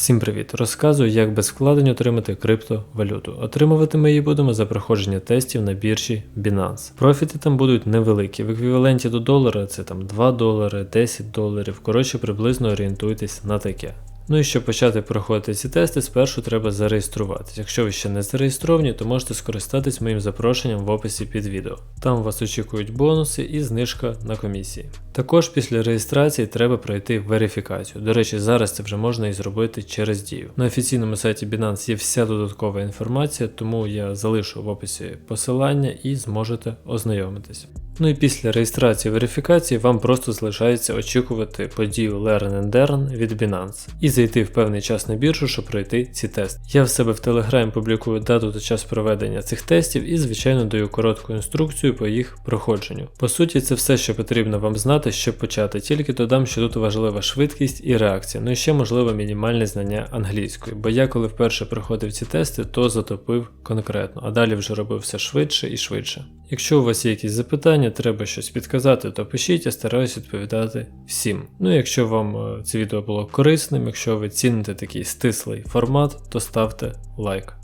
Всім привіт! Розказую, як без вкладень отримати криптовалюту. Отримувати ми її будемо за проходження тестів на біржі Binance. Профіти там будуть невеликі. В еквіваленті до долара це там 2 долари, 10 доларів. Коротше, приблизно орієнтуйтесь на таке. Ну і щоб почати проходити ці тести, спершу треба зареєструватись. Якщо ви ще не зареєстровані, то можете скористатись моїм запрошенням в описі під відео. Там вас очікують бонуси і знижка на комісії. Також після реєстрації треба пройти верифікацію. До речі, зараз це вже можна і зробити через дію. На офіційному сайті Binance є вся додаткова інформація, тому я залишу в описі посилання і зможете ознайомитись. Ну і після реєстрації верифікації вам просто залишається очікувати подію Learn and Earn від Binance і зайти в певний час на біржу, щоб пройти ці тести. Я в себе в Telegram публікую дату та час проведення цих тестів і, звичайно, даю коротку інструкцію по їх проходженню. По суті, це все, що потрібно вам знати, щоб почати. Тільки додам, що тут важлива швидкість і реакція. Ну і ще можливо мінімальне знання англійської, бо я коли вперше проходив ці тести, то затопив конкретно, а далі вже робив все швидше і швидше. Якщо у вас є якісь запитання, треба щось підказати, то пишіть, я стараюсь відповідати всім. Ну якщо вам е, це відео було корисним, якщо ви ціните такий стислий формат, то ставте лайк.